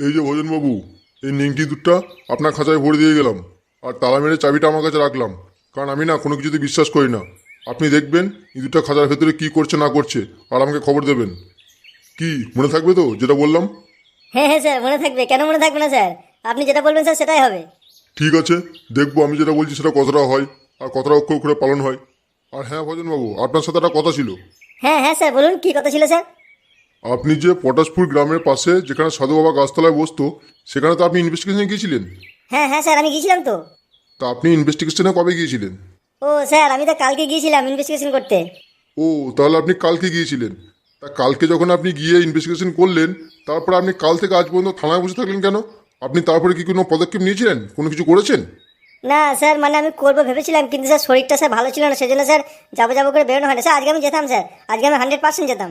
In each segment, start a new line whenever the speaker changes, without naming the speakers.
এই যে ভোজনবাবু এই নিমকি দুধটা আপনার খাঁচায় ভরে দিয়ে গেলাম। আর তালা মেরে চাবিটা আমার কাছে রাখলাম। কারণ আমি না কোনো কিছুতে বিশ্বাস করি না। আপনি দেখবেন এই ইঁদুরটা খাঁচার ভেতরে কি করছে না করছে আর আমাকে খবর দেবেন। কি মনে থাকবে তো যেটা বললাম?
হ্যাঁ হ্যাঁ স্যার মনে থাকবে। কেন মনে থাকবে না স্যার? আপনি যেটা বলবেন স্যার সেটাই হবে।
ঠিক আছে দেখব আমি যেটা বলছি সেটা কতটা হয় আর কতটা অক্ষর করে পালন হয়। আর হ্যাঁ ভজনবাবু আপনার সাথে একটা কথা ছিল।
হ্যাঁ হ্যাঁ স্যার বলুন কি কথা ছিল স্যার?
আপনি যে পটাশপুর গ্রামের পাশে যেখানে সাধু বাবা গাছতলায় বসতো সেখানে তো আপনি ইনভেস্টিগেশনে গিয়েছিলেন?
হ্যাঁ হ্যাঁ স্যার আমি গিয়েছিলাম তো।
তা আপনি ইনভেস্টিগেশনে কবে গিয়েছিলেন?
ও স্যার আমি তো কালকে গিয়েছিলাম ইনভেস্টিগেশন করতে।
ও তাহলে আপনি কালকে গিয়েছিলেন। তা কালকে যখন আপনি গিয়ে ইনভেস্টিগেশন করলেন তারপর আপনি কাল থেকে আজ পর্যন্ত থানায় বসে থাকলেন কেন? আপনি তারপরে কি কোনো পদক্ষেপ নিয়েছিলেন? কোনো কিছু করেছেন?
না স্যার মানে আমি করব ভেবেছিলাম কিন্তু স্যার শরীরটা স্যার ভালো ছিল না সেজন্য স্যার যাব যাব করে বেরোনো হয় না স্যার আজকে আমি যেতাম স্যার। আজকে আমি হান্ড্রেড পার্সেন্ট যেতাম।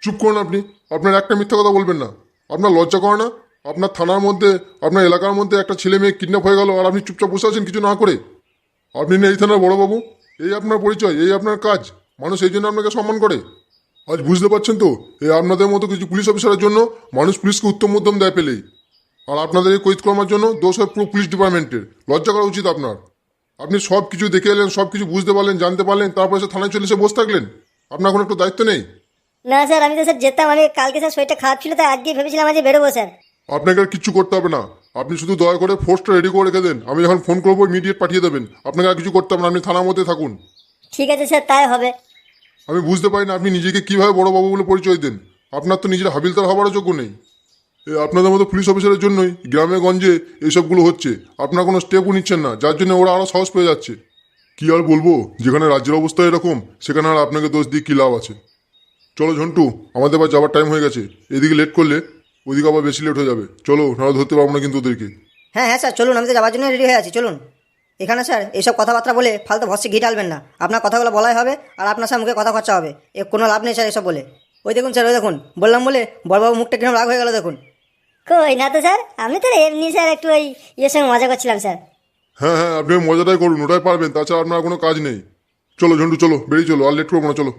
চুপ করুন আপনি। আপনার একটা মিথ্যা কথা বলবেন না। আপনার লজ্জা করে না? আপনার থানার মধ্যে, আপনার এলাকার মধ্যে একটা ছেলে মেয়ে কিডন্যাপ হয়ে গেল আর আপনি চুপচাপ বসে আছেন কিছু না করে? আপনি না এই থানার বড়োবাবু। এই আপনার পরিচয়, এই আপনার কাজ। মানুষ এই জন্য আপনাকে সম্মান করে। আজ বুঝতে পারছেন তো এই আপনাদের মতো কিছু পুলিশ অফিসারের জন্য মানুষ পুলিশকে উত্তম মধ্যম দেয় পেলেই। আর আপনাদের এই কৈত কর্মার জন্য দোষ হয় পুরো পুলিশ ডিপার্টমেন্টের। লজ্জা করা উচিত আপনার। আপনি সব কিছু দেখে এলেন সব কিছু বুঝতে পারলেন, জানতে পারলেন, তারপরে সে থানায় চলে এসে বসে থাকলেন। আপনার কোনো একটু দায়িত্ব নেই?
না স্যার আমি তো স্যার যেতাম আমি কালকে স্যার শরীরটা খারাপ ছিল তাই আজকে ভেবেছিলাম আজকে বেরোবো স্যার।
আপনাকে আর কিচ্ছু করতে হবে না। আপনি শুধু দয়া করে ফোর্সটা রেডি করে রেখে দেন। আমি যখন ফোন করব ইমিডিয়েট পাঠিয়ে দেবেন। আপনাকে আর কিছু করতে হবে না আপনি থানার মধ্যে থাকুন।
ঠিক আছে স্যার তাই হবে।
আমি বুঝতে পারি না আপনি নিজেকে কীভাবে বড় বাবু বলে পরিচয় দেন। আপনার তো নিজের হাবিলদার হওয়ারও যোগ্য নেই। এই আপনাদের মতো পুলিশ অফিসারের জন্যই গ্রামে গঞ্জে এইসবগুলো হচ্ছে। আপনার কোনো স্টেপও নিচ্ছেন না যার জন্য ওরা আরও সাহস পেয়ে যাচ্ছে। কি আর বলব? যেখানে রাজ্যের অবস্থা এরকম সেখানে আর আপনাকে দোষ দিয়ে কী লাভ আছে? চলো ঝন্টু আমাদের আবার যাবার টাইম হয়ে গেছে। এদিকে লেট করলে ওদিকে আবার বেশি লেট হয়ে যাবে। চলো নাহলে ধরতে পারব না কিন্তু ওদেরকে।
হ্যাঁ হ্যাঁ স্যার চলুন আমি তো যাওয়ার জন্য রেডি হয়ে আছি চলুন। এখানে স্যার এইসব কথাবার্তা বলে ফালতু ভস্যে ঘি ডালবেন না। আপনার কথাগুলো বলাই হবে আর আপনার স্যার মুখে কথা খরচা হবে। এ কোনো লাভ নেই স্যার এসব বলে। ওই দেখুন স্যার ওই দেখুন বললাম বলে বড়বাবু মুখটা কিরম রাগ হয়ে গেল দেখুন।
কই না তো স্যার আমি তো এমনি স্যার একটু ওই ইয়ের সঙ্গে মজা করছিলাম স্যার।
হ্যাঁ হ্যাঁ আপনি ওই মজাটাই করুন ওটাই পারবেন তাছাড়া আপনার কোনো কাজ নেই। চলো ঝন্টু চলো বেরিয়ে চলো আর লেট করব না চলো।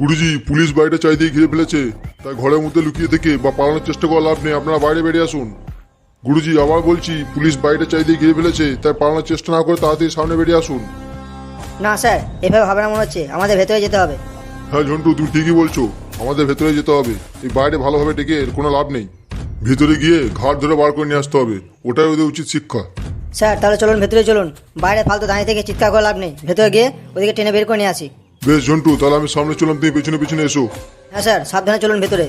গুরুজি পুলিশ বাড়িটা চাইতেই ঘিরে ফেলেছে। তাই ঘরের মধ্যে লুকিয়ে থেকে বা পালানোর চেষ্টা করা লাভ নেই। আপনারা বাইরে বেরিয়ে আসুন। গুরুজি আবার বলছি পুলিশ বাড়িটা চাইতেই ঘিরে ফেলেছে তাই পালানোর চেষ্টা না করে তাড়াতাড়ি সামনে বেরিয়ে আসুন।
না স্যার এভাবে হবে না মনে হচ্ছে। আমাদের ভেতরে যেতে হবে।
হ্যাঁ ঝন্টু তুমি ঠিকই বলছো। আমাদের ভেতরে যেতে হবে। এই বাইরে ভালোভাবে ডেকে এর কোনো লাভ নেই। ভেতরে গিয়ে ঘাট ধরে বার করে নিয়ে আসতে হবে। ওটাই ওদের উচিত শিক্ষা।
স্যার তাহলে চলুন ভেতরে চলুন। বাইরে ফালতু দাঁড়িয়ে থেকে চিৎকার করে লাভ নেই। ভেতরে গিয়ে ওদিকে টেনে বের করে নিয়ে আসি।
বেশ ঝন্টু তাহলে আমি সামনে চললাম তুমি পেছনে পেছনে এসো।
হ্যাঁ স্যার সাবধানে চলুন ভেতরে।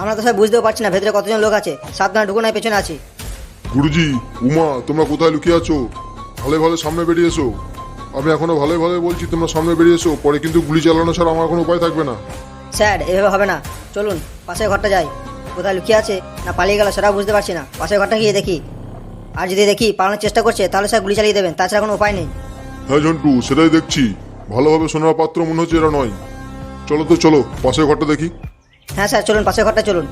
আমরা তো স্যার বুঝতেও পারছি না ভেতরে কতজন লোক আছে। সাবধানে ঢুকো না পেছনে আছি।
গুরুজি উমা তোমরা কোথায় লুকিয়ে আছো? ভালো ভালো সামনে বেরিয়ে এসো। আমি এখনও ভালোই ভালো বলছি তোমরা সামনে বেরিয়ে এসো। পরে কিন্তু গুলি চালানো ছাড়া আমার কোনো উপায় থাকবে না।
স্যার এভাবে হবে না। চলুন পাশের ঘরটা যাই। কোথায় লুকিয়ে আছে না পালিয়ে গেল সেটাও বুঝতে পারছি না। পাশের ঘরটা গিয়ে দেখি। আর যদি দেখি পালানোর চেষ্টা করছে তাহলে স্যার গুলি চালিয়ে দেবেন। তাছাড়া কোনো উপায় নেই।
হ্যাঁ ঝন্টু সেটাই দেখছি। ভালোভাবে শোনার পাত্র মনে হচ্ছে এরা নয়। চলো তো চলো পাশের ঘরটা দেখি।
হ্যাঁ স্যার চলুন পাশের ঘরটা চলুন।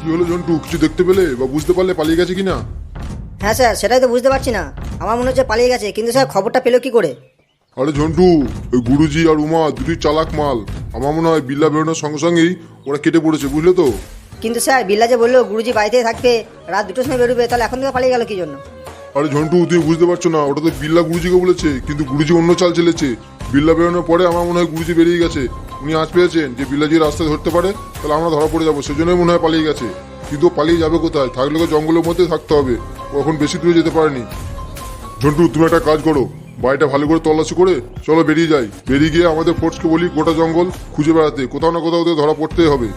কি হলো ঝন্টু কিছু দেখতে পেলে বা বুঝতে পারলে পালিয়ে গেছে কিনা?
হ্যাঁ স্যার সেটাই তো বুঝতে পারছি না। আমার মনে হচ্ছে পালিয়ে গেছে কিন্তু স্যার খবরটা পেল কি করে?
আরে ঝন্টু ওই গুরুজি আর উমা দুটি চালাক মাল। আমার মনে হয় বিল্লা বেরোনোর সঙ্গে সঙ্গেই ওরা কেটে পড়েছে বুঝলে তো?
কিন্তু স্যার বিল্লা যে বলল গুরুজি বাড়িতেই থাকবে রাত দুটোর সময় বেরোবে তাহলে এখন থেকে পালিয়ে গেল কি জন্য?
আরে ঝন্টু তুমি বুঝতে পারছ না, ওটা তো বিল্লা গুরুজিকে বলেছে, কিন্তু গুরুজি অন্য চাল চেলেছে। বিল্লা বেরোনোর পরে আমার মনে হয় গুরুজি বেরিয়ে গেছে। উনি আজ পেয়েছেন যে বিল্লাজি রাস্তা ধরতে পারে, তাহলে আমরা ধরা পড়ে যাব, সেজন্যই মনে হয় পালিয়ে গেছে। কিন্তু পালিয়ে যাবে কোথায়? থাকলে তো জঙ্গলের মধ্যে থাকতে হবে। ও এখন বেশি দূরে যেতে পারেনি। ঝন্টু, তুমি একটা কাজ করো, বাড়িটা ভালো করে তল্লাশি করে চলো বেরিয়ে যাই। বেরিয়ে গিয়ে আমাদের ফোর্সকে বলি, গোটা জঙ্গল খুঁজে বেড়াতে। কোথাও না কোথাও ওদের ধরা পড়তেই হবে।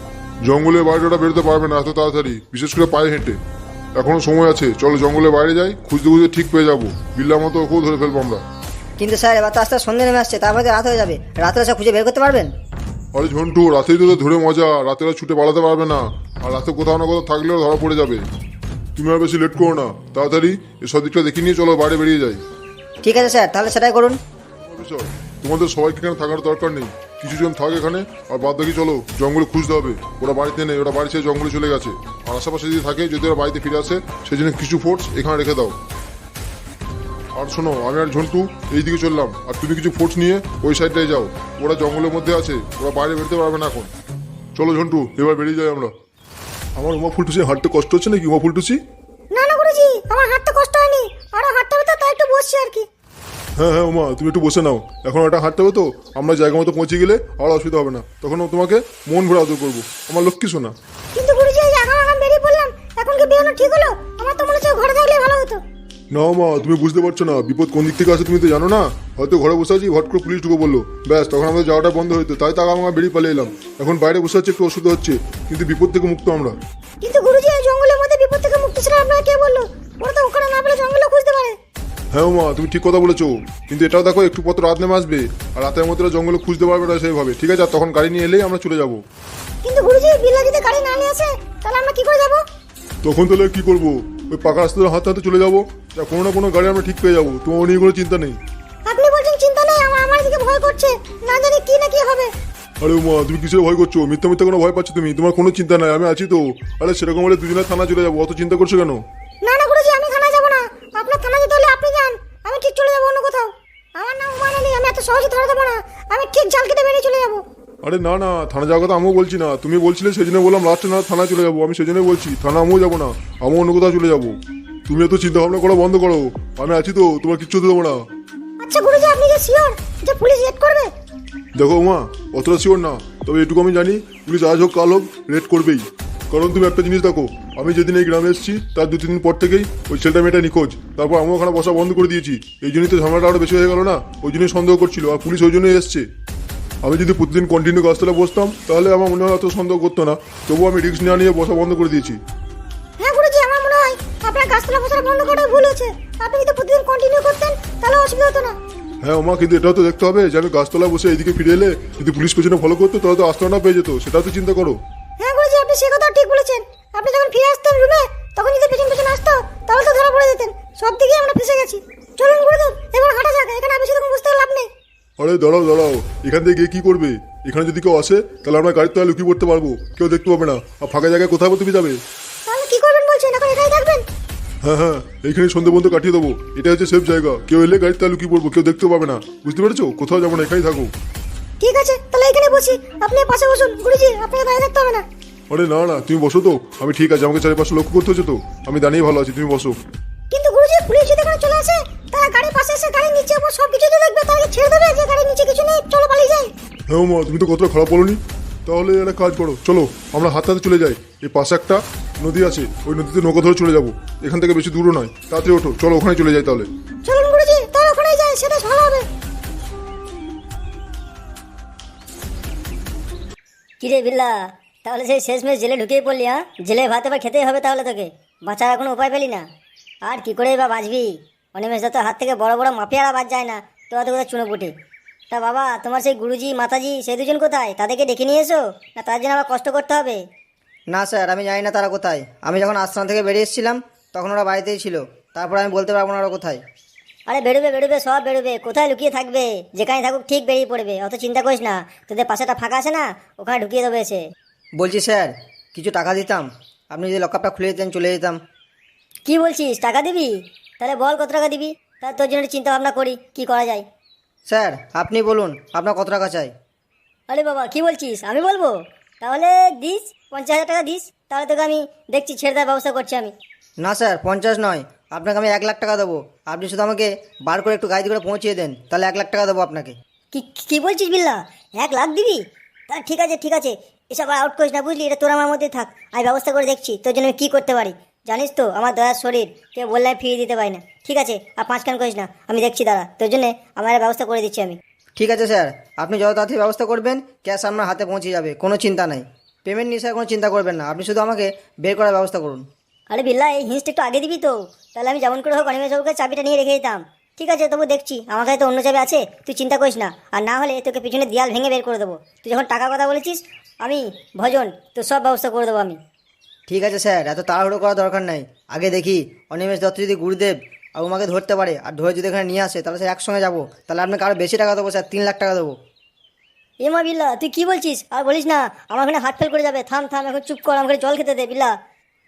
জঙ্গলের বাইরে ওটা বেরোতে পারবে না এত তাড়াতাড়ি, বিশেষ করে পায়ে হেঁটে। এখনও সময় আছে। চলো জঙ্গলে বাইরে যাই খুঁজতে খুঁজতে ঠিক পেয়ে যাব। বিল্লার মতো ওকেও ধরে ফেলব আমরা।
কিন্তু স্যার এবার তো আস্তে সন্ধ্যে নেমে আসছে তার মধ্যে রাত হয়ে যাবে। রাত্রে স্যার খুঁজে বের করতে পারবেন?
আরে ঝন্টু রাতেই তো ধরে মজা। রাতেরা ছুটে পালাতে পারবে না। আর রাতে কোথাও না কোথাও থাকলেও ধরা পড়ে যাবে। তুমি আর বেশি লেট করো না। তাড়াতাড়ি এসব দিকটা দেখে নিয়ে চলো বাইরে বেরিয়ে যাই।
ঠিক আছে স্যার তাহলে সেটাই করুন।
তোমাদের সবাইকে এখানে থাকার দরকার নেই। কিছুজন থাক এখানে, আর বাদ বাকি চলো, জঙ্গলে খুঁজতে হবে। ওরা বাড়িতে নেই, ওরা বাড়ি ছেড়ে জঙ্গলে চলে গেছে। আর আশেপাশে যদি থাকে, যদি ওরা বাড়িতে ফিরে আসে, সেই জন্য কিছু ফোর্স এখানে রেখে দাও। আর শোনো, আমি আর ঝন্টু এই দিকে চললাম। আর তুমি কিছু ফোর্স নিয়ে ওই সাইডটায় যাও। ওরা জঙ্গলের মধ্যে আছে, ওরা বাইরে বেরোতে পারবে না এখন। চলো ঝন্টু, এবার বেরিয়ে যাই আমরা। আমার উমা ফুলটুসি হাঁটতে কষ্ট হচ্ছে নাকি, উমা ফুলটুসি?
না না, গুরুজি, আমার হাঁটতে কষ্ট হয়নি। আরও হাঁটতে হবে তো, তাই একটু বসছি আর কি।
হ্যাঁ হ্যাঁ উমা তুমি একটু বসে নাও। এখন ওটা হাঁটতে হবে তো আমরা জায়গা মতো পৌঁছে গেলে আর অসুবিধা হবে না। তখন তোমাকে মন ভরে আদর করব। আমার লক্ষ্মী শোনা
কিন্তু গুরুজি আগাম আগাম বেরিয়ে পড়লাম। এখন কি বেরোনো ঠিক হলো? আমার তো মনে হচ্ছে ঘরে থাকলে ভালো হতো।
না মা তুমি বুঝতে পারছ না। বিপদ কোন দিক থেকে আসে তুমি তো জানো না? হয়তো ঘরে বসে আছি হট করে পুলিশ ঢুকে বলল ব্যাস তখন আমাদের যাওয়াটা বন্ধ হইতো তাই তাকে আমরা বেরিয়ে পালিয়ে এলাম। এখন বাইরে বসে আছে একটু অসুবিধা হচ্ছে। কিন্তু বিপদ থেকে মুক্ত আমরা।
কিন্তু গুরুজি জঙ্গলের মধ্যে বিপদ থেকে মুক্তি ছিল আপনারা কে বলল? ওরা তো ওখানে না পেলে জঙ্গলে খুঁজতে পারে।
হ্যাঁ মা তুমি ঠিক কথা বলেছ। কিন্তু এটাও দেখো একটু পত্র রাত নেমে আসবে। আর রাতের মধ্যে জঙ্গলে খুঁজতে পারবে না সেইভাবে ঠিক আছে? আর তখন গাড়ি নিয়ে এলেই আমরা চলে যাব।
কিন্তু গুরুজি বিল্লা যদি গাড়ি না নিয়ে আসে তাহলে আমরা কি করে যাব?
তখন তাহলে কি করব? ওই পাকা রাস্তা ধরে হাঁটতে হাঁটতে চলে যাব। যা কোনো না কোনো গাড়ি আমরা ঠিক পেয়ে যাব। তোমার নিয়ে কোনো চিন্তা নেই।
আপনি বলছেন চিন্তা নেই আমার আমার দিকে ভয় করছে। না জানি কি না কি হবে।
আরে মা তুমি কিসের ভয় করছ? মিথ্যা মিথ্যা কোনো ভয় পাচ্ছ তুমি? তোমার কোনো চিন্তা নাই আমি আছি তো। আরে সেরকম হলে দুজনে থানা চলে যাব অত চিন্তা করছ কেন?
না না গুরুজি আমি থানায় যাব না আপনার থানা যেতে হলে আপনি যান। আমি ঠিক চলে যাব অন্য কোথাও। আমার নাম উমান আলী আমি এত সহজে ধরে দেবো না। আমি ঠিক জাল কেটে বেরিয়ে চলে যাব।
আরে না না থানা যাওয়ার কথা আমিও বলছি না। তুমি বলছিলে সেই জন্য বললাম লাস্টে না থানায় চলে যাব। আমি সেই জন্যই বলছি থানা আমিও যাব না। আমিও অন্য কোথাও চলে যাব। তুমি এত চিন্তা ভাবনা করা বন্ধ করো। আমি আছি তো তোমার কিচ্ছু দেবো না।
আচ্ছা গুরুজি আপনি কি শিওর যে পুলিশ রেড করবে?
দেখো মা অতটা শিওর না। তবে এটুকু আমি জানি পুলিশ আজ হোক কাল হোক রেড করবেই। কারণ তুমি একটা জিনিস দেখো আমি যেদিন এই গ্রামে এসেছি তার দু তিন দিন পর থেকেই ওই ছেলেটা মেয়েটা নিখোঁজ। তারপর আমি ওখানে বসা বন্ধ করে দিয়েছি। এই জন্যই তো ঝামেলাটা আরও বেশি হয়ে গেল না? ওই জন্যই সন্দেহ করছিল আর পুলিশ ওই জন্যই এসছে। আমি যদি প্রতিদিন কন্টিনিউ গাছতলা বসতাম তাহলে আমার মনে হয় অত সন্দেহ করতো না। তবুও আমি রিস্ক নেওয়া নিয়ে বসা বন্ধ করে দিয়েছি।
হ্যাঁ গুরুজি আমার মনে হয় আপনার গাছতলা বসানো বন্ধ করাই ভুল হয়েছে। আপনি যদি প্রতিদিন কন্টিনিউ করতেন তাহলে অসুবিধা হতো না।
হ্যাঁ ওমা কিন্তু এটাও তো দেখতে হবে যে আমি গাছতলা বসে এইদিকে ফিরে এলে যদি পুলিশ পেছনে ফলো করতো তাহলে তো আস্তানা পেয়ে যেত সেটাও তো চিন্তা করো।
আপনি সে কথা ঠিক বলেছেন। আপনি যখন ফিরে আসতেন রুমে তখন যদি পেছন পেছন আসতো তাহলে তো ধরা পড়ে যেতেন। সব দিকেই আমরা ফেসে গেছি। চলুন গুরুদেব এবার হাঁটা যাক এখানে বেশি তখন বুঝতে লাভ নেই।
আরে দাঁড়াও দাঁড়াও এখান থেকে গিয়ে কি করবে? এখানে যদি কেউ আসে তাহলে আমরা গাড়ির তলায় লুকিয়ে পড়তে পারব। কেউ দেখতে পাবে না। আর ফাঁকা জায়গায় কোথাও তুমি যাবে?
তাহলে কি করবেন বলছেন? এখন এখানে থাকবেন?
হ্যাঁ হ্যাঁ এইখানে সন্ধে বন্ধ কাটিয়ে দেবো। এটা হচ্ছে সেফ জায়গা। কেউ এলে গাড়ির তলায় লুকিয়ে পড়ব কেউ দেখতে পাবে না। বুঝতে পেরেছ? কোথাও যাব না এখানেই থাকো
ঠিক আছে তাহলে এখানে বসি। আপনি পাশে বসুন। গুরুজি আপনাকে দাঁড়িয়ে থাকতে হবে না।
আরে না না তুমি বসো তো। আমি ঠিক আছে আমাকে চারিপাশে লক্ষ্য করতে হচ্ছে তো। আমি দাঁড়িয়ে ভালো আছি তুমি বসো।
কিন্তু গুরুজি পুলিশ যদি এখানে চলে আসে তারা গাড়ির পাশে এসে গাড়ির নিচে উপর সব কিছু তো দেখবে তারা কি ছেড়ে দেবে যে গাড়ির নিচে কিছু নেই? চলো পালিয়ে যাই।
হ্যাঁ মা তুমি তো কতটা খারাপ বলনি। তাহলে একটা কাজ করো চলো আমরা হাত হাতে চলে যাই। এই পাশে একটা নদী আছে ওই নদীতে নৌকা ধরে চলে যাব। এখান থেকে বেশি দূরও নয়। তাড়াতাড়ি ওঠো চলো ওখানে চলে যাই তাহলে।
চলুন গুরুজি তাহলে ওখানে যাই সেটা ভালো হবে। কিরে বিল্লা তাহলে সেই শেষমেশ জেলে ঢুকিয়ে পড়লি হ্যাঁ? জেলে ভাত এবার খেতেই হবে তাহলে তোকে। বাঁচার কোনো উপায় পেলি না। আর কি করে বা বাঁচবি? অনিমেষ দত্ত হাত থেকে বড় বড় মাফিয়ারা বাদ যায় না তো অত কোথায় চুনো পুটে তা বাবা তোমার সেই গুরুজি মাতাজি সেই দুজন কোথায়? তাদেরকে ডেকে নিয়ে এসো না তার জন্য আবার কষ্ট করতে হবে?
না স্যার আমি জানি না তারা কোথায়। আমি যখন আশ্রম থেকে বেরিয়ে এসেছিলাম তখন ওরা বাড়িতেই ছিল। তারপর আমি বলতে পারব না ওরা কোথায়।
আরে বেরোবে বেরোবে সব বেরোবে। কোথায় লুকিয়ে থাকবে? যেখানে থাকুক ঠিক বেরিয়ে পড়বে। অত চিন্তা করিস না। তোদের পাশেটা ফাঁকা আছে না? ওখানে ঢুকিয়ে দেবে এসে।
বলছি স্যার কিছু টাকা দিতাম। আপনি যদি লকআপটা খুলে দিতেন চলে যেতাম।
কি বলছিস? টাকা দিবি? তাহলে বল কত টাকা দিবি? তাহলে তোর জন্য চিন্তা ভাবনা করি কি করা যায়।
স্যার আপনি বলুন আপনার কত টাকা চাই?
আরে বাবা কি বলছিস? আমি বলব? তাহলে দিস পঞ্চাশ হাজার টাকা দিস তাহলে তোকে আমি দেখছি ছেড়ে দেওয়ার ব্যবস্থা করছি আমি।
না স্যার পঞ্চাশ নয়। আপনাকে আমি এক লাখ টাকা দেবো। আপনি শুধু আমাকে বার করে একটু গাড়ি করে পৌঁছিয়ে দেন তাহলে এক লাখ টাকা দেবো আপনাকে।
কি কি বলছিস বিল্লা? এক লাখ দিবি? তা ঠিক আছে ঠিক আছে। এসব আউট করিস না বুঝলি? এটা তোর আমার মধ্যে থাক। আমি ব্যবস্থা করে দেখছি তোর জন্য আমি কী করতে পারি? জানিস তো আমার দয়ার শরীর। কেউ বললে ফিরিয়ে দিতে পারি না। ঠিক আছে আর পাঁচ কান করিস না। আমি দেখছি দাদা তোর জন্য আমার ব্যবস্থা করে দিচ্ছি আমি।
ঠিক আছে স্যার। আপনি যত তাড়াতাড়ি ব্যবস্থা করবেন ক্যাশ আপনার হাতে পৌঁছে যাবে। কোনো চিন্তা নাই। পেমেন্ট নিয়ে স্যার কোনো চিন্তা করবেন না। আপনি শুধু আমাকে বের করার ব্যবস্থা করুন।
আরে বিল্লা এই হিন্সটা একটু আগে দিবি তো। তাহলে আমি যেমন করে হোক অনিমেষ বাবুকে চাবিটা নিয়ে রেখে দিতাম। ঠিক আছে তবু দেখছি। আমার কাছে তো অন্য চাবি আছে তুই চিন্তা করিস না। আর না হলে তোকে পিছনে দেয়াল ভেঙে বের করে দেবো। তুই যখন টাকার কথা বলেছিস আমি ভজন তোর সব ব্যবস্থা করে দেবো আমি।
ঠিক আছে স্যার এত তাড়াহুড়ো করার দরকার নাই। আগে দেখি অনিমেষ দত্ত যদি গুরুদেব আর আমাকে ধরতে পারে আর ধরে যদি এখানে নিয়ে আসে তাহলে স্যার একসঙ্গে যাব। তাহলে আপনাকে আরও বেশি টাকা দেবো স্যার তিন লাখ টাকা দেবো।
এ মা বিল্লা তুই কি বলছিস? আর বলিস না আমার ওখানে হাত ফেল করে যাবে। থাম থাম এখন চুপ কর আমাকে জল খেতে দে বিল্লা।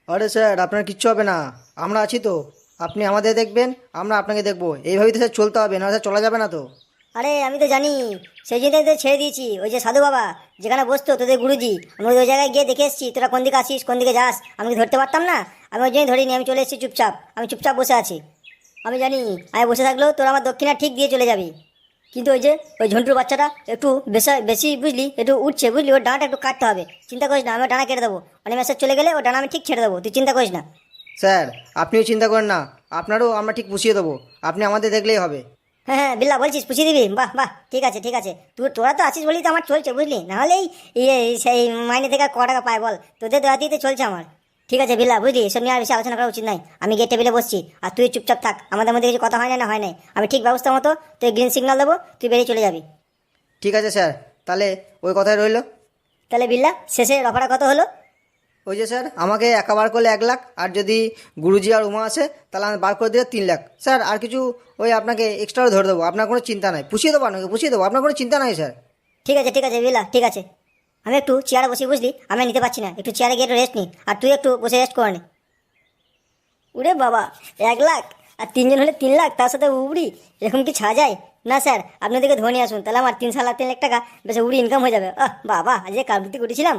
আরে স্যার আপনার কিচ্ছু হবে না। আমরা আছি তো। আপনি আমাদের দেখবেন, আমরা আপনাকে দেখব। এইভাবেই তো স্যার চলতে হবে না স্যার চলা যাবে না তো।
আরে, আমি তো জানি, সেই জন্যই তো ছেড়ে দিয়েছি। ওই যে সাধু বাবা, যেখানে বসতো, তোদের গুরুজি, আমি ওই জায়গায় গিয়ে দেখে এসেছি, তোরা কোন দিকে আসিস, কোন দিকে যাস, আমি ধরতে পারতাম না? আমি ওই জন্যই ধরিনি, আমি চলে এসেছি চুপচাপ, আমি চুপচাপ বসে আছি। আমি জানি আমি বসে থাকলেও তোরা আমার দক্ষিণা ঠিক দিয়ে চলে যাবি। কিন্তু ওই যে, ওই ঝন্টুর বাচ্চাটা, একটু বেশি বেশি বুঝলি, একটু উঠছে, বুঝলি? ওর ডানাটা একটু কাটতে হবে। চিন্তা করিস না, আমি ডানা কেটে দেবো। অনেক মেসেজ চলে গেলে ওর ডানা আমি ঠিক ছেড়ে দেবো, তুই চিন্তা করিস না।
স্যার আপনিও চিন্তা করেন না। আপনারও আমরা ঠিক পুষিয়ে দেবো। আপনি আমাদের দেখলেই হবে।
হ্যাঁ হ্যাঁ বিল্লা বলছিস পুষিয়ে দিবি? বাহ বাহ ঠিক আছে ঠিক আছে। তুই তোরা তো আছিস বলেই তো আমার চলছে বুঝলি? নাহলেই ইয়ে সেই মাইনে থেকে ক টাকা পায় বল? তোদের দোয়াতেই চলছে আমার। ঠিক আছে বিল্লা বুঝলি? এসব নিয়ে আর বেশি আলোচনা করা উচিত নাই আমি গিয়ে টেবিলে বসছি। আর তুই চুপচাপ থাক। আমাদের মধ্যে কিছু কথা হয় না না হয় নাই। আমি ঠিক ব্যবস্থা মতো তুই গ্রিন সিগন্যাল দেবো তুই বেরিয়ে চলে যাবি।
ঠিক আছে স্যার। তাহলে ওই কথাই রইল।
তাহলে বিল্লা শেষে রফাটা কত হলো?
ওই যে স্যার, আমাকে একা বার করলে এক লাখ, আর যদি গুরুজি আর উমা আসে, তাহলে আমি বার করে দিলে তিন লাখ। স্যার, আর কিছু ওই আপনাকে এক্সট্রা ধরে দেবো, আপনার কোনো চিন্তা নাই। পুষিয়ে দেবো আপনাকে, পুষিয়ে দেবো, আপনার কোনো চিন্তা নাই, স্যার।
ঠিক আছে ঠিক আছে বিল্লা ঠিক আছে। আমি একটু চেয়ারে বসি বুঝলি, আমি নিতে পারছি না। একটু চেয়ারে গিয়ে একটু রেস্ট নি, আর তুই একটু বসে রেস্ট করে নে। উরে বাবা, এক লাখ, আর তিনজন হলে তিন লাখ, তার সাথে উবড়ি, এরকম কি ছাড়া যায়? না, স্যার আপনি দিকে ধনী আসুন, তাহলে আমার তিন সাত লাখ তিন লাখ টাকা, বেশ উড়ি ইনকাম হয়ে যাবে। আহ, বাবা, আজকে কার বুদ্ধি করেছিলাম।